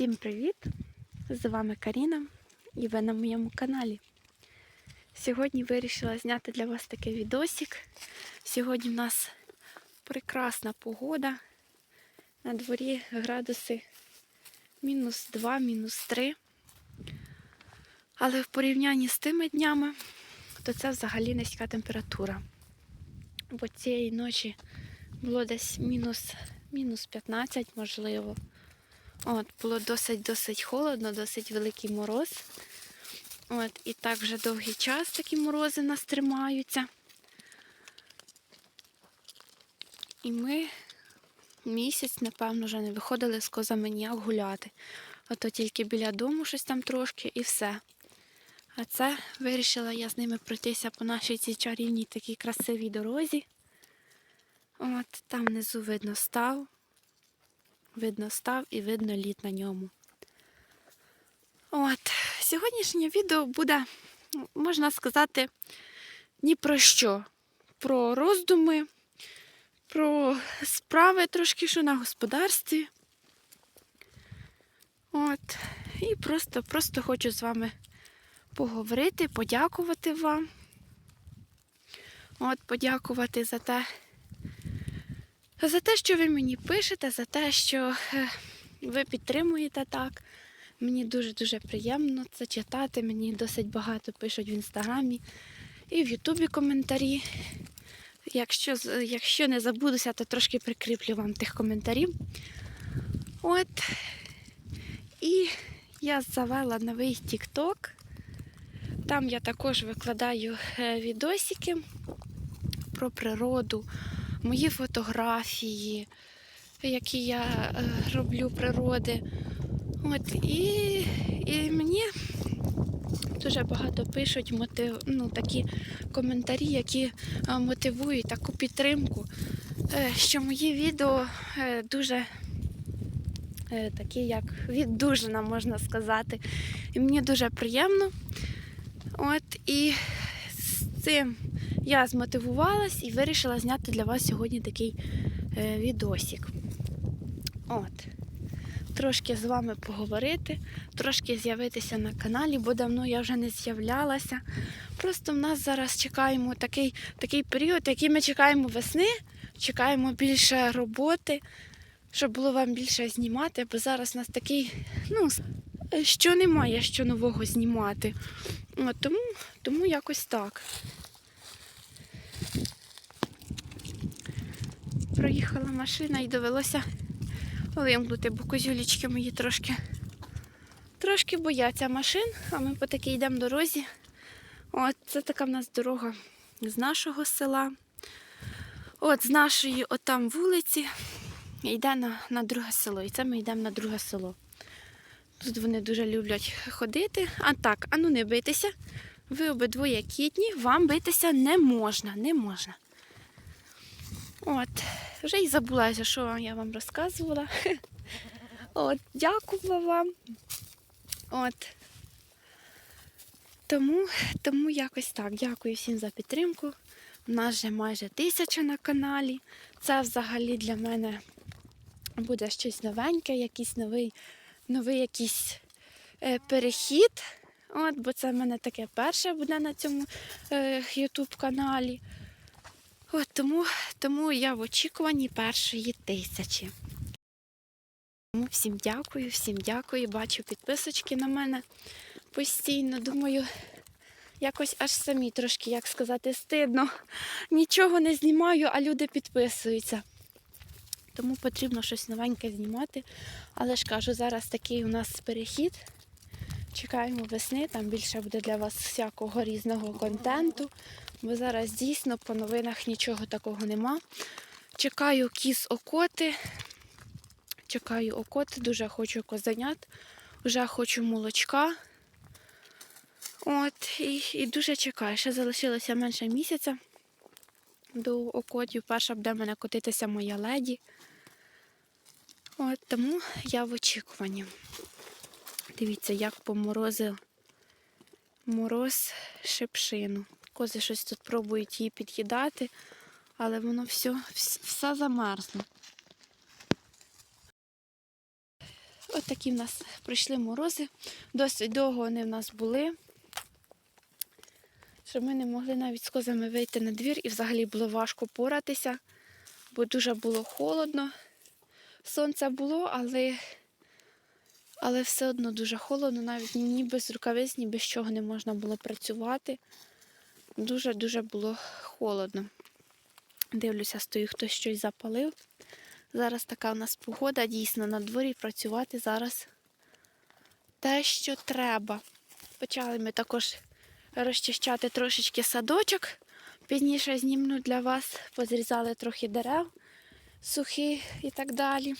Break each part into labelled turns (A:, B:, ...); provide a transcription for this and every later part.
A: Всім привіт! З вами Каріна і ви на моєму каналі. Сьогодні вирішила зняти для вас такий відосик. Сьогодні в нас прекрасна погода. На дворі градуси мінус 2, мінус 3. Але в порівнянні з тими днями, то це взагалі низька температура. Бо цієї ночі було десь мінус, мінус 15, можливо. От, було досить-досить холодно, досить великий мороз. От, і так вже довгий час такі морози нас тримаються. І ми місяць, напевно, вже не виходили з козами ніяк гуляти. Ото тільки біля дому щось там трошки і все. А це вирішила я з ними пройтися по нашій цій чарівній такій красивій дорозі. От, там внизу видно став. Видно став і видно лід на ньому. От, сьогоднішнє відео буде, можна сказати, ні про що. Про роздуми, про справи трошки, що на господарстві. От, і просто, просто хочу з вами поговорити, подякувати вам. От, подякувати за те, за те, що ви мені пишете, за те, що е, ви підтримуєте так. Мені дуже-дуже приємно це читати. Мені досить багато пишуть в інстаграмі і в Ютубі коментарі. Якщо, якщо не забудуся, то трошки прикріплю вам тих коментарів. От. І я завела новий TikTok. Там я також викладаю е, відосики про природу, мої фотографії, які я е, роблю природи. От, і, і мені дуже багато пишуть мотив, ну, такі коментарі, які е, мотивують таку підтримку, е, що мої відео дуже такі, як віддужина, можна сказати. І мені дуже приємно. От, і з цим я змотивувалась і вирішила зняти для вас сьогодні такий е, відосик. От. Трошки з вами поговорити, трошки з'явитися на каналі, бо давно я вже не з'являлася. Просто в нас зараз чекаємо такий, такий період, який ми чекаємо весни, чекаємо більше роботи, щоб було вам більше знімати, бо зараз у нас такий, ну, що немає що нового знімати. От, тому, тому якось так. Проїхала машина і довелося вимкнути, бо козюлічки мої трошки, трошки бояться машин, а ми по такій йдемо дорозі. От це така в нас дорога з нашого села. От з нашої отам вулиці йде на, на друге село. І це ми йдемо на друге село. Тут вони дуже люблять ходити. А так, а ну не битися. Ви обидвоє кітні, вам битися не можна, не можна. От, вже й забулася, що я вам розказувала. От, дякую вам. От. Тому, тому якось так. Дякую всім за підтримку. У нас вже майже тисяча на каналі. Це взагалі для мене буде щось новеньке, якийсь новий, новий якийсь е, перехід. От, бо це в мене таке перше буде на цьому е, YouTube каналі. От тому, тому я в очікуванні першої тисячі. Тому всім дякую, всім дякую. Бачу підписочки на мене постійно. Думаю, якось аж самі трошки, як сказати, стидно. Нічого не знімаю, а люди підписуються. Тому потрібно щось новеньке знімати. Але ж кажу, зараз такий у нас перехід. Чекаємо весни, там більше буде для вас всякого різного контенту. Бо зараз дійсно по новинах нічого такого нема. Чекаю кіз окоти. Чекаю окоти, дуже хочу козанят, вже хочу молочка. От, і, і дуже чекаю. Ще залишилося менше місяця до окотів. Перша буде мене котитися моя леді. От, тому я в очікуванні. Дивіться, як поморозив мороз шипшину. Кози щось тут пробують її під'їдати, але воно все, все замерзло. от такі в нас пройшли морози. Досить довго вони в нас були. Що ми не могли навіть з козами вийти на двір і взагалі було важко поратися, бо дуже було холодно. Сонце було, але, але все одно дуже холодно, навіть ні без рукавиць, ні без чого не можна було працювати. Дуже-дуже було холодно. Дивлюся, стою, хтось щось запалив. Зараз така у нас погода, дійсно на дворі працювати зараз те, що треба. Почали ми також розчищати трошечки садочок. Пізніше знімну для вас, позрізали трохи дерев сухі і так далі.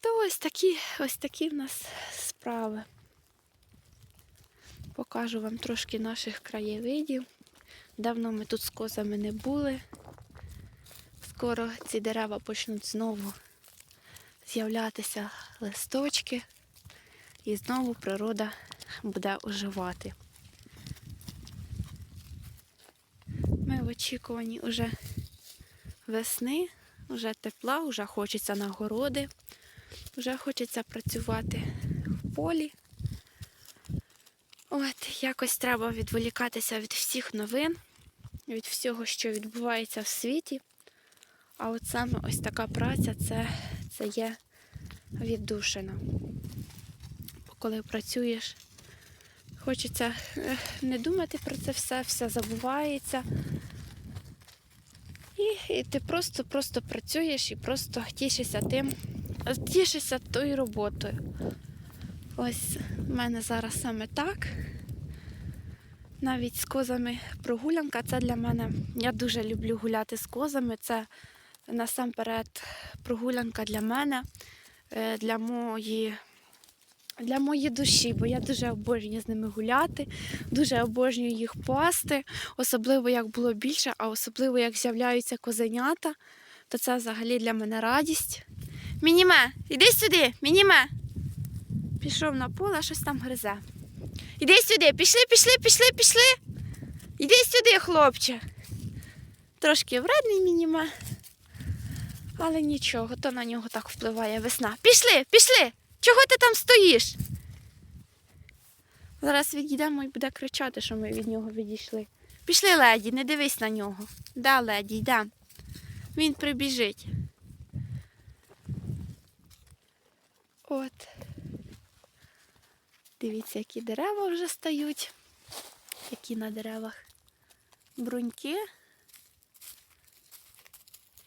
A: То ось такі, ось такі в нас справи. Покажу вам трошки наших краєвидів. Давно ми тут з козами не були. Скоро ці дерева почнуть знову з'являтися листочки, і знову природа буде оживати. Ми в очікуванні уже весни, вже тепла, вже хочеться на городи, вже хочеться працювати в полі. Якось треба відволікатися від всіх новин, від всього, що відбувається в світі. А от саме ось така праця це, це є віддушина. Бо коли працюєш, хочеться не думати про це все, все забувається. І, і ти просто, просто працюєш і просто тішишся тим, тішишся тою роботою. Ось в мене зараз саме так. Навіть з козами прогулянка це для мене. Я дуже люблю гуляти з козами. Це насамперед прогулянка для мене, е, для моєї, для моєї душі, бо я дуже обожнюю з ними гуляти, дуже обожнюю їх пасти, особливо як було більше, а особливо як з'являються козенята, то це взагалі для мене радість. Мініме, іди сюди, мініме. Пішов на поле, щось там гризе. Іди сюди, пішли, пішли, пішли, пішли. Іди сюди, хлопче. Трошки вредний мініме. Але нічого, то на нього так впливає весна. Пішли, пішли! Чого ти там стоїш? Зараз відійдемо і буде кричати, що ми від нього відійшли. Пішли, леді, не дивись на нього. Да, леді, йде. Він прибіжить. От. Дивіться, які дерева вже стають. Які на деревах бруньки.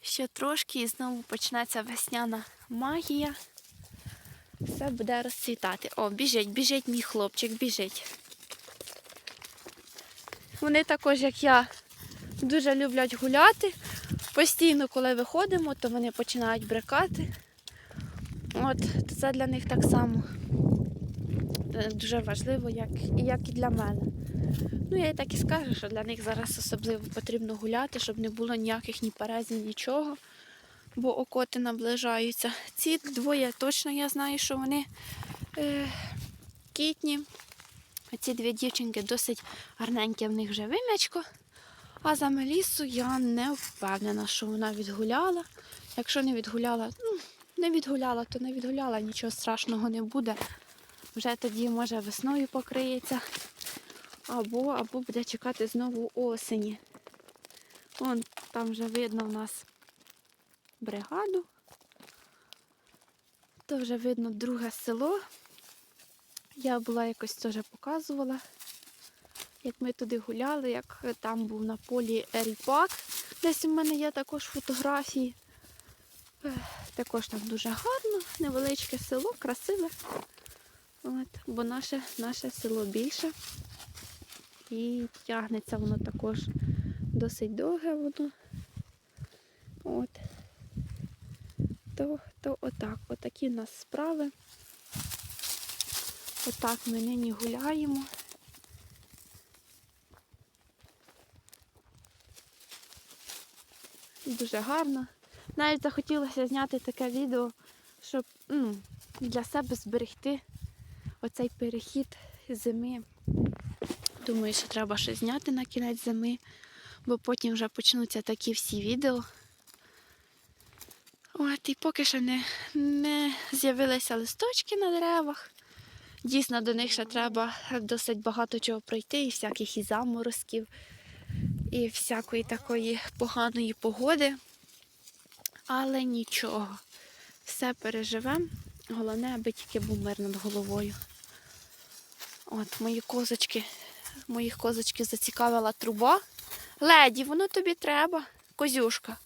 A: Ще трошки і знову почнеться весняна магія. Все буде розцвітати. О, біжить, біжить мій хлопчик, біжить. Вони також, як я, дуже люблять гуляти. Постійно, коли виходимо, то вони починають брикати. От, це для них так само дуже важливо, як, і як і для мене. Ну, я і так і скажу, що для них зараз особливо потрібно гуляти, щоб не було ніяких ні перезів, нічого, бо окоти наближаються. Ці двоє точно я знаю, що вони е, кітні. Ці дві дівчинки досить гарненьке в них вже вим'ячко. А за Мелісу я не впевнена, що вона відгуляла. Якщо не відгуляла, ну, не відгуляла, то не відгуляла, нічого страшного не буде. Вже тоді, може, весною покриється. Або, або буде чекати знову осені. Вон там вже видно в нас бригаду. То вже видно друге село. Я була якось теж показувала, як ми туди гуляли, як там був на полі ріпак. Десь у мене є також фотографії. Також там дуже гарно, невеличке село, красиве. От, бо наше, наше село більше. І тягнеться воно також досить довге воно. От. То, то отак. Отакі в нас справи. Отак ми нині гуляємо. Дуже гарно. Навіть захотілося зняти таке відео, щоб ну, для себе зберегти оцей перехід зими. Думаю, що треба щось зняти на кінець зими, бо потім вже почнуться такі всі відео. От, і поки що не, не з'явилися листочки на деревах. Дійсно, до них ще треба досить багато чого пройти, і всяких і заморозків, і всякої такої поганої погоди. Але нічого, все переживемо. Головне, аби тільки був мир над головою. От мої козочки, моїх козочки зацікавила труба. Леді, воно тобі треба, козюшка.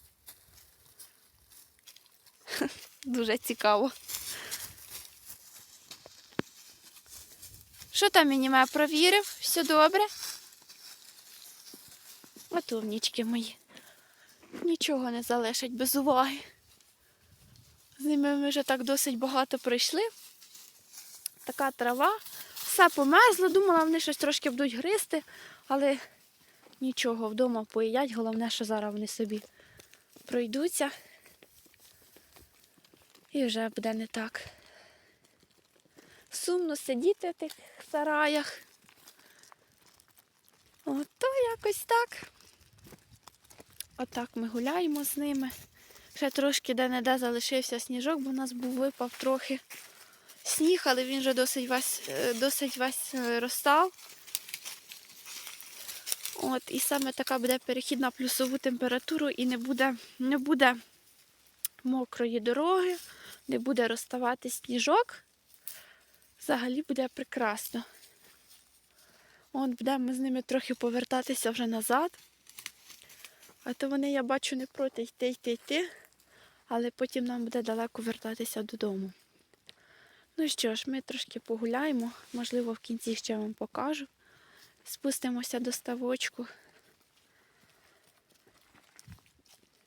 A: Дуже цікаво. Що там мініме провірив? Все добре? От умнічки мої. Нічого не залишать без уваги. З ними ми вже так досить багато пройшли. Така трава, все померзло, думала, вони щось трошки будуть гризти, але нічого, вдома поїдять. Головне, що зараз вони собі пройдуться. І вже буде не так. Сумно сидіти в тих сараях. Ото якось так. Отак ми гуляємо з ними. Ще трошки де-не-де залишився сніжок, бо у нас був випав трохи сніг, але він вже досить весь, е, досить весь е, розстав. От, і саме така буде перехід на плюсову температуру і не буде, не буде мокрої дороги, не буде розставати сніжок. Взагалі буде прекрасно. От будемо з ними трохи повертатися вже назад. А то вони, я бачу, не проти йти, йти, йти, але потім нам буде далеко вертатися додому. Ну що ж, ми трошки погуляємо, можливо, в кінці ще вам покажу. Спустимося до ставочку.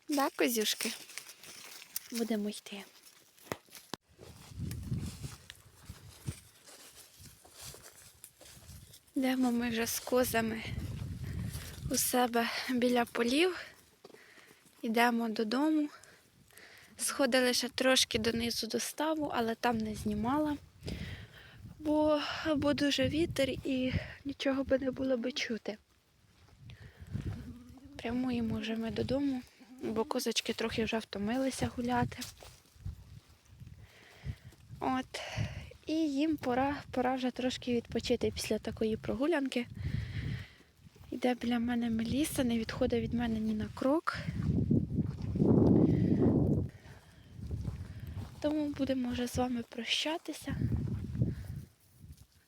A: Да, козюшки? Будемо йти. Йдемо ми вже з козами у себе біля полів. Йдемо додому. Сходили ще трошки донизу до ставу, але там не знімала, бо, бо дуже вітер і нічого би не було би чути. Прямуємо вже ми додому, бо козочки трохи вже втомилися гуляти. От. І їм пора, пора вже трошки відпочити після такої прогулянки. Йде біля мене Меліса, не відходить від мене ні на крок. Тому будемо вже з вами прощатися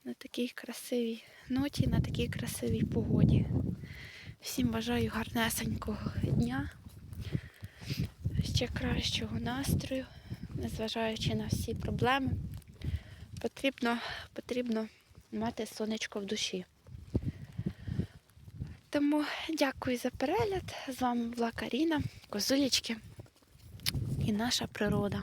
A: на такій красивій ноті, на такій красивій погоді. Всім бажаю гарнесенького дня, ще кращого настрою, незважаючи на всі проблеми. Потрібно, потрібно мати сонечко в душі. Тому дякую за перегляд. З вами була Каріна, Козулічки і наша природа.